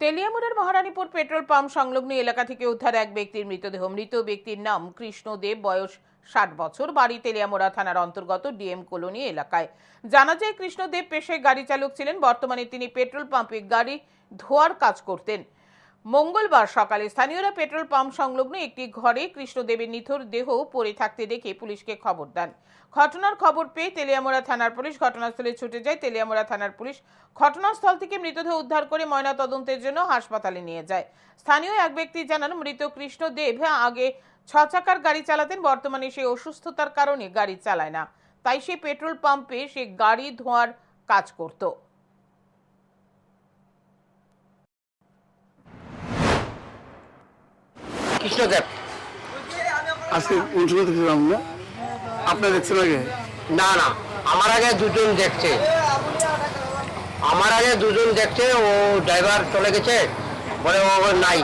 তেলিয়ামুড়ের Maharanipur petrol pump সংলগ্ন এলাকা থেকে উদ্ধার এক ব্যক্তির মৃতদেহ। মৃত ব্যক্তির নাম কৃষ্ণ দেব বয়স ষাট বছর, বাড়ি তেলিয়ামোড়া থানার অন্তর্গত ডিএম কলোনি এলাকায়। জানা যায়, কৃষ্ণদেব পেশায় গাড়ি চালক ছিলেন, বর্তমানে তিনি পেট্রোল পাম্পে গাড়ি ধোয়ার কাজ করতেন। মঙ্গলবার সকালে স্থানীয়রা পেট্রোল পাম্প সংলগ্ন একটি ঘরে কৃষ্ণদেবের নিথর দেহ পড়ে থাকতে দেখে পুলিশকে খবর দেন। ঘটনার খবর পেয়ে তেলিয়ামোড়া থানার পুলিশ ঘটনাস্থলে ছুটে যায়। তেলিয়ামোড়া থানার পুলিশ ঘটনাস্থল থেকে মৃতদেহ উদ্ধার করে ময়না তদন্তের জন্য হাসপাতালে নিয়ে যায়। স্থানীয় এক ব্যক্তি জানান, মৃত কৃষ্ণদেব আগে ছ চাকার গাড়ি চালাতেন, বর্তমানে সে অসুস্থতার কারণে গাড়ি চালায় না। তাই সে পেট্রোল পাম্পে সে গাড়ি ধোয়ার কাজ করত। কৃষ্ণদেব আজকে অনুষ্ঠানে দেখছিলাম দেখছেন আগে? না না আমার আগে দুজন দেখছে। আমার আগে দুজন দেখছে ও ড্রাইভার চলে গেছে বলে ও নাই।